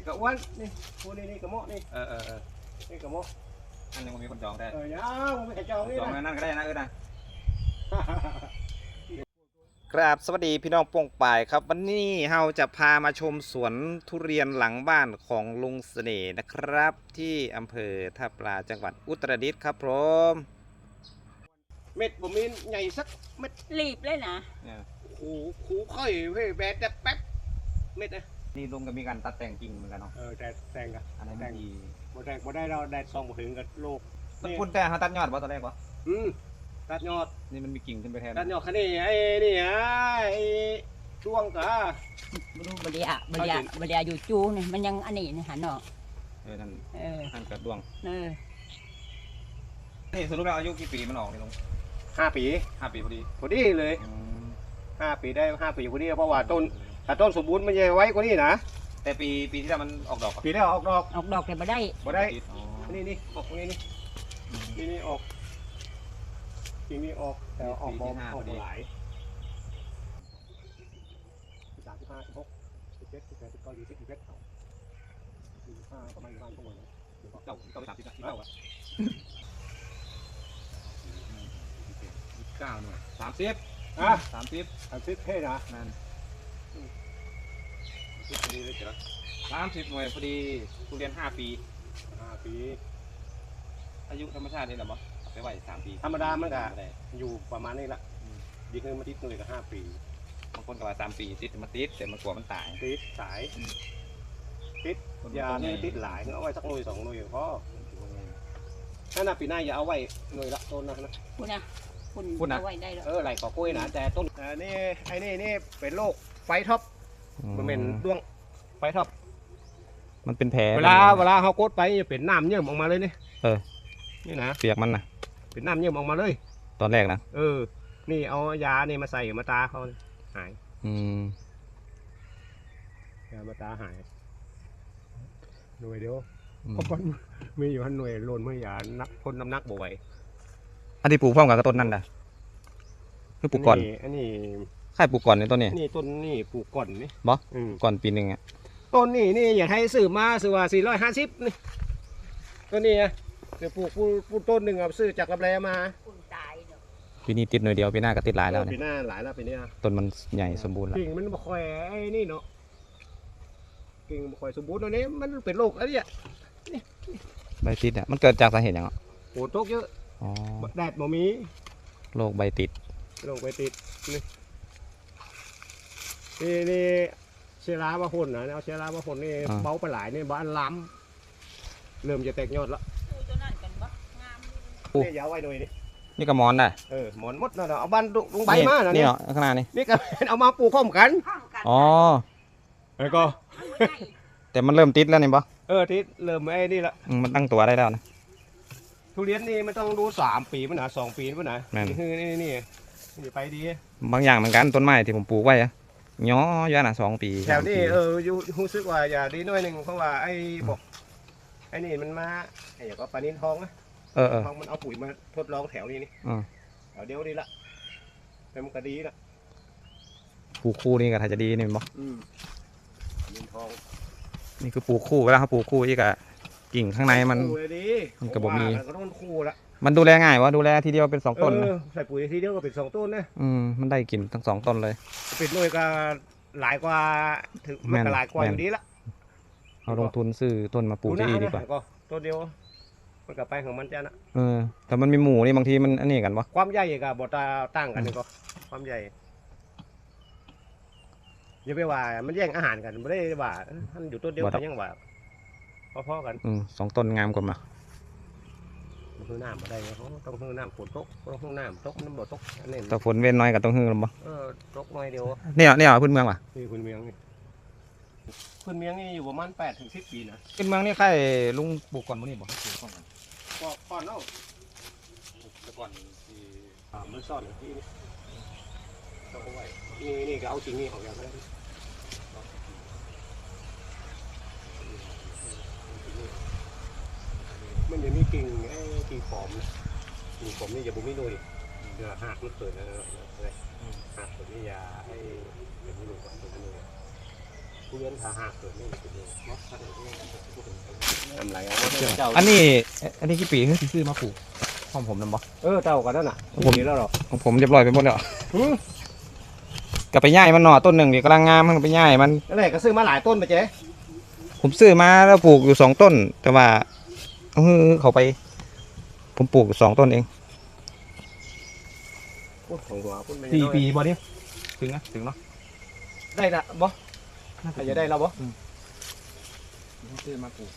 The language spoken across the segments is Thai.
นี่กระอ้วนนี่พวกนี้นี่กระโมะนี่เออเออเออนี่กระโมะอันนี้มันมีคนจองได้เออยาวมันไม่กระจองนี่จองนะนั่นก็ได้นะเออนะครับสวัสดีพี่น้องโป่งป่ายครับวันนี้เราจะพามาชมสวนทุเรียนหลังบ้านของลุงเสน่ห์นะครับ ที่อำเภอท่าปลาจังหวัดอุตรดิตถ์ครับผมเม็ดบ่มีใหญ่สักเม็ดรีบเลยนะเนี่ยหูหูค่อยเว้ยแบดแต่แป๊บเม็ดนะ นี่ลุงก็มีการตัดแต่งกิ่งเหมือนกันเนาะเออแต่แต่งกันอันนี้แต่มันงดีบ่แต่งบ่ได้เราได้ซองบ่ถึงกับโลกมันคุณแต่เขาตัดยอดวะตอนแรกวะอืมตัดยอดนี่มันมีกิ่งขึ้นไปแทนตัดยอดคันนี้ไอ้นี่ฮะไอ้ช่วงกะบรูบเดียบเดียบเดียอยู่จูนี่มันยังอันนี้นี่หันเนาะเออนั่นเออนั่นกระดวงเออนี่สรุปแล้วอายุกี่ปีมันออกนี่ลุงห้าปีห้าปีพอดีพอดีเลยอืมห้าปีได้ห้าปีพอดีเพราะว่าต้น ถ้าต้นสมบูรณ์มันจะไว้กว่านี้นะแต่ปีปีที่แล้วมันออกดอกปีแล้วออกดอกออกดอกแต่บ่ได้บ่ได้อ๋อนี่นี่ออกตรงนี้นี่นี่นี่ออกทีนี้ออกแต่ออกบอมออกบ่หลายสามสิบห้าสิบหกสิบเจ็ดสิบแปดสิบเก้ายี่สิบสิบเอ็ดเอาสี่สิบห้าประมาณประมาณทั้งหมดเลยเดี๋ยวบอกเก้าเก้าสามสิบสามสิบเก้าอะเก้าหน่วยสามสิบอะสามสิบสามสิบเท่นะนั่น สิบพอดีเลยจ้ะสามสิบหน่วยพอดีทุเรียนห้าปี ห้าปี อายุธรรมชาตินี่แหละมั้งเอาไปไหวสามปีธรรมดามันก็ได้อยู่ประมาณนี้ละดีขึ้นมาทิศหน่วยก็ห้าปีบางคนก็ว่าสามปีติดมาติดแต่มันกลัวมันตายติดสายยานี่ติดหลายเอาไว้สักหน่วยสองหน่วยพอถ้าหน้าปีหน้าอย่าเอาไว้หน่วยละต้นนะนะคุณนะคุณคุณนะเอาไว้ได้แล้วเออไหลขอกล้วยนะแต่ต้นอ่านี่ไอ้นี่นี่เป็นโรคไฟท็อป มันเป็นดวงไฟท็อปมันเป็นแผลเวลาเวลาเขากดไปจะเป็นน้ำเยิ่มออกมาเลยนี่เออนี่นะเปียกมันนะเป็นน้ำเยิ่มออกมาเลย ตอนแรกนะเออ นี่เอายานี่มาใส่มาตาเขาหาย อืมยามาตาหายหน่วยเดียวอืมเพราะมันมีอยู่หันหน่วยโลนเมื่อยานักพ่นน้ำหนักบ่ไหวอันที่ปลูกพร้อมกับต้นนั่นนะคือปลูกก่อนอันนี้ ค่ายปลูกก่อนในต้นนี้นี่ต้นนี่ปลูกก่อนนี่บ่อืมก่อนปีหนึ่งอะต้นนี่นี่อย่าให้ซื้อมาซื้อว่าสี่ร้อยห้าสิบนี่ต้นนี้อะเดี๋ยวปลูกปลูกปลูกต้นหนึ่งเอาซื้อจากลำแรมาคุณตายเนาะปีนี้ติดหน่อยเดียวปีหน้าก็ติดหลายแล้วปีเนี่ยหน้าหลายแล้วปีเนี้ยต้นมันใหญ่สมบูรณ์แล้วกิ่งมันบ่ค่อยไอ้นี่เนาะกิ่งบ่ค่อยสมบูรณ์ตอนนี้มันเป็นโรคอะไรอะใบติดอะมันเกิดจากสาเหตุอย่างอะฝนตกเยอะอ๋อแดดบ่มีโรคใบติดโรคไปติดนี่ นี่นี่เชื้อรามาพ่นนะเอาเชื้อรามาพ่นนี่เบาไปหลายนี่บ้านล้ำเริ่มจะแตกยอดแล้วดูตัวนั้นกันบ่งามดีนี่อยาวไว้หน่อยนี่นี่ก็หมอนได้เออหมอนมดนะเนาะเอาบ้านลงใบมานะนี่เนี่ยเนาะข้างหน้านี่นี่ก็ เอามาปลูกพร้อมกันห้องกันอ๋อ แล้วก็มันบ่ได้แต่มันเริ่มติดแล้วนี่ปะเออที่เริ่มไอ้นี่ละอืมมันตั้งตัวได้แล้วนะ ทุเรียนนี่มันต้องดูสามปีมันหนาสองปีมันหนาแม่น นี่คือนี่นี่นี่ไปดีบางอย่างเหมือนกันต้นไม้ที่ผมปลูกไว้อะ ย้อเยอะนะสองปีแถวนี้สามปีเอออยู่รู้สึกว่าอย่าดีหน้อยหนึ่งเพราะว่าไอ้บอกไอ้นี่มันมาไอ้อย่างก็ปลานินทองนะเออเออทองมันเอาปุ๋ยมาทดลองแถวนี้นี่อืมแถวเดียวดีละแต่มันก็ดีละปลูกคู่นี่ก็ถ้าจะดีนี่บอกอืมปลานินทองนี่คือปลูกคู่เวลาเขาปลูกคู่อีกอะกิ่งข้างในมันคู่เลยดีมันก็บ่มีว่าก็ต้องคู่ละ มันดูแลง่ายวะดูแลทีเดียวเป็นสองต้นเอนะอใส่ปุ๋ยทีเดียวก็เป็นสองต้นนะอืมมันได้กลิ่นทั้งสองต้นเลย เป็นหน่วยก็หลายกว่าถึงแม่มันนก็หลายกว่าแม่อนยู่ดีละเอาลงทุนซื้อต้นมาปลูกที่ดีดีกว่าก็ต้นเดียวมันก็ไปของมันจ้ะนะเออแต่มันมีหมูนี่บางทีมันอันนี้กันวะความใหญ่กับบตาตั้งกันนี่ก็ความใหญ่อย่าไปว่ามันแย่งอาหารกันไม่ได้ว่าเอ้ยมันอยู่ต้นเดียวกันยังว่าพอๆกันอืมสองต้นงามกว่ามา มันคือน้ำมาได้เขาต้องคือน้ำฝนตกต้องคือน้ำตกน้ำบ่ตกอันนี้แต่ฝนเว้นน้อยกับต้องหื้อลงบ่เออตกหน่อยเดียวเนี่ยเนี่ยพื้นเมืองว่ะนี่คุณเมียงนี่คุณเมียงนี่อยู่ประมาณแปดถึงสิบปีนะพื้นเมืองนี่ใครลุงปลูกก่อนมื้อนี้บ่ปลูกก่อนกันก็ก่อนเนาะแต่ก่อนที่อ่ามันซ่อนอยู่ที่นี่ต้องเอาไว้นี่นี่ก็เอาจริงนี่ของอย่างก็ได้ มันจะมีกิ่งไอ้กิ่งขอมนะกิ่งขอมนี่อย่าบุ้มไม่ด้วยเดี๋ยวหักมันเกิดนะอะไรหักเกิดนี่ยาไอ้เดี๋ยวไม่รู้ก่อนเดี๋ยวไม่รู้ทุเรียนถ้าหักเกิดนี่เป็นยังเนาะถ้าเกิดทำไรเอาเจ้าอันนี้ อันนี้กี่ปีที่ซื้อมาปลูกของผมนั่นบ่เออเจ้ากันนั่นน่ะผมดีแล้วหรอของผมเรียบร้อยไปหมดแล้วหือก็ไปย่ายมันหน่อต้นหนึ่งเดี๋ยวกำลังงามมันไปย่ายมันอะไรก็ซื้อมาหลายต้นไปเจ๊ผมซื้อมาแล้วปลูกอยู่สองต้น แต่ว่า เออเขาไป ผมปลูกสองต้นเองพูดของหัวพูดไม่สี่ปีบ่เนี่ยถึงนะถึงเนาะได้ละบ่ใครจะได้เราบ่ซื้อมาปลูก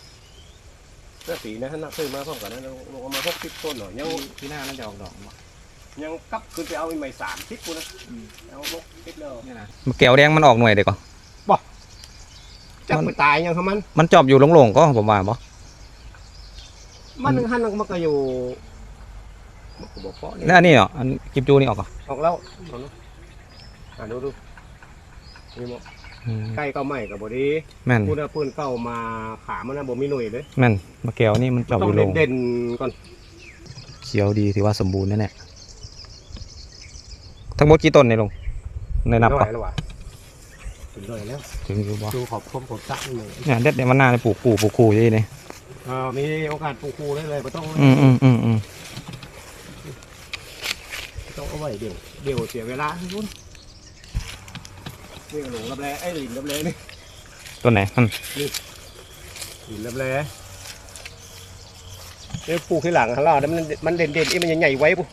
เสื้อสีนะท่านนักซื้อมาพร้อมกันนะลงเอามาหกสิบต้นหน่อยยังปีหน้าน่าจะออกดอกบ่ยังกลับขึ้นไปเอาอีกใหม่สามสิบกูนะเอาหกสิบแล้วเนี่ยนะแก้วแดงมันออกหน่วยเด็กก่อนจักไปตายยังเขามัน มันจอบอยู่โล่งๆก็ผมว่าบ่ มันหนึ่งหันมันก็อยู่มันก็บอกเพราะนี่แล้วอันนี้เหรออันกิบจูนี่ออกก่อนออกแล้วเอาดูอ่าดูดูนี่มั้งอืมใกล้ก็ไม่กับบดีแม่นพูดนะปืนเก้ามาขามันนะบ่มีหน่วยเลยแม่นมะแก้วนี่มันจอบต้อองยู่โล่งเด่นๆก่อนเขียวดีถือว่าสมบูรณ์แน่ๆทั้งหมดกี่ต้นในลงในนับเท่าก่ไหอนร่แล้ววะถึงเลยแล้วถึงอยู่บ่ดูขอบคมขอบตักนี่เลยเนี่ยเด็ดเนี่ยมันน่าจะปลูกกูปลูกกูยี่นี่เออมีโอกาสปลูกคูได้เลยไม่ต้องอืมอืมอืมอืมไม่ต้องเอาไว้เดี๋ยวเดี๋ยวเสียเวลาให้คุณนี่ก็หลงรับแลไอ้หลินรับแลนี่ต้นไหนมันหลินรับแลนี่ปลูกที่หลังของเราแต่มันมันเด่นเด่นๆไอ้มันใหญ่ๆไว้ปุ๊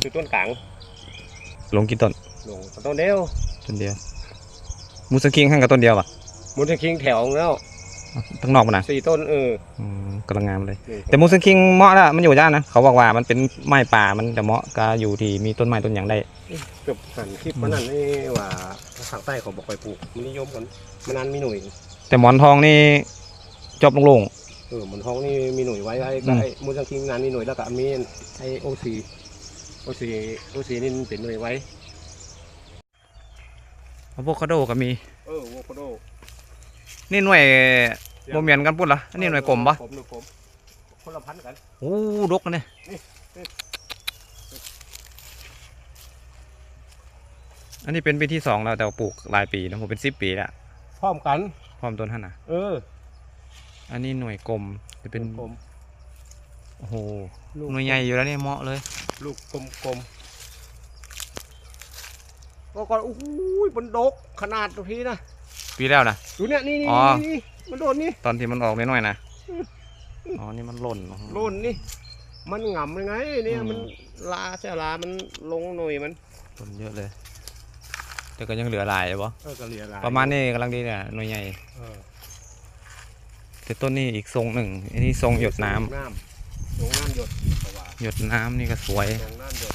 อยู่ต้นกลางลงกี่ต้นหลงต้นเดียวต้นเดียวมูสคิงข้างกับต้นเดียวป่ะมุนจะคิงแถวแล้ว ทั้งนอกมันนะสี่ต้นเอออืมกำลังงามเลยนี่แต่มูสคิงเหมาะแล้วมันอยู่ย่านนะเขาบอกว่ามันเป็นไม้ป่ามันจะเหมาะก็อยู่ที่มีต้นไม้ต้นอย่างได้ เกือบหันคลิปมันนั่นนี่ว่าทางใต้เขาบอกไปปลูกมันนิยมกันมันนั้นมีหน่วยแต่หมอนทองนี่จอบโล่งเออมันท้องนี่มีหน่วยไว้ไอ้อืมไอ้มูจังคิงงานมีหน่วยแล้วก็มีไอ้โอซีโอซีโอซีนี่เป็นหน่วยไว้ๆอะโวคาโดก็มี เออโวคาโด นี่หน่วยโมเมียนกันปุ่นเหรออันนี้หน่วยกลมปะกลมหน่วยกลมคนละพันกันโอ้ดกนะเนี่ยนี่นี่อันนี้เป็นปีที่สองแล้วแต่ว่าปลูกหลายปีนะผมเป็นสิบปีแล้วพร้อมกัน พร้อมต้นท่านนะเออ อันนี้หน่วยกลมจะเป็นกลมโอ้โหลูกหน่วยใหญ่อยู่แล้วเนี่ยเหมาะเลย ลูกกลมกลมก็ก่อนโอ้โหมันดกขนาดตัวทีนะ ปีแล้วนะ ดูเนี่ยนี่นี่อ๋อนี่มันโดนนี่ตอนที่มันออกน้อยๆนะ อ๋อ นี่มันหล่น โดนนี่ มันหงำยังไงเนี่ยอืม มันลาเสียลามันลงหน่วยมันหล่นเยอะเลย แต่ก็ยังเหลือหลายอยู่ปะเออกระเหลียลาประมาณนี้กำลังดีเนี่ยหน่วยใหญ่ เออแต่ต้นนี้อีกทรงหนึ่ง อันนี้ทรงหยดน้ำน้ำลงน้ำหยดเพราะว่าหยดน้ำนี่ก็สวย ลงน้ำหยด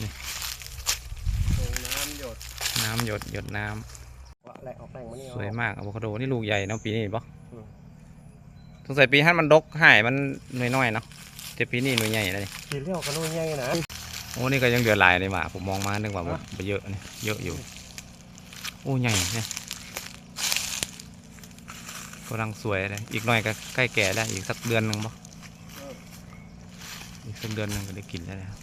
นี่ ลงน้ำหยดน้ำหยดหยดน้ำ ว่าอะไรออกแป้งมานี่สวยมากอะโวคาโดนี่ลูกใหญ่เนาะปีนี้ปะอืมสงสัยปีฮันมันดกหายมันน้อยๆเนาะแต่ปีนี้หน่วยใหญ่เลยกินเลี้ยวกันด้วยง่ายนะโอ้นี่ก็ยังเหลือหลายเลยว่ะผมมองมานึกว่าหมดไปเยอะนี่เยอะอยู่โอ้ใหญ่เนี่ยกำลังสวยเลยอีกหน่อยก็ใกล้แก่แล้วอีกสักเดือนหนึ่งปะอีกสักเดือนหนึ่งก็ได้กินแล้วนะครับ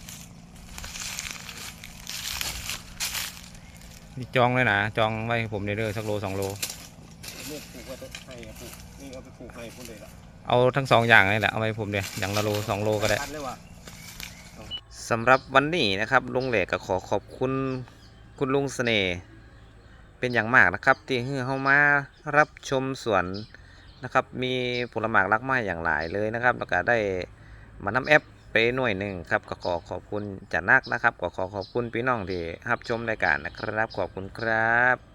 นี่จองเลยนะจองไว้ให้ผมเด้อสักโลสองโลเนี่ยปลูกไว้ต้นไห้อะปลูกนี่เอาไปปลูกให้คนเลยละเอาทั้งสองอย่างเลยแหละเอาไว้ให้ผมเดียวอย่างละโลสองโลก็ได้พันเลยว่ะ สำหรับวันนี้นะครับลุงเหล็กก็ขอขอบคุณคุณลุงเสน่ห์เป็นอย่างมากนะครับ ที่ให้เข้ามารับชมสวนนะครับ มีผลหมากรักไม้อย่างหลายเลยนะครับ แล้วก็ได้มานำแอป ไปหน่วยหนึ่งครับก็ขอขอบคุณจัดนักนะครับก็ขอขอบคุณพี่น้องที่รับชมรายการนะครับ ขอบคุณครับ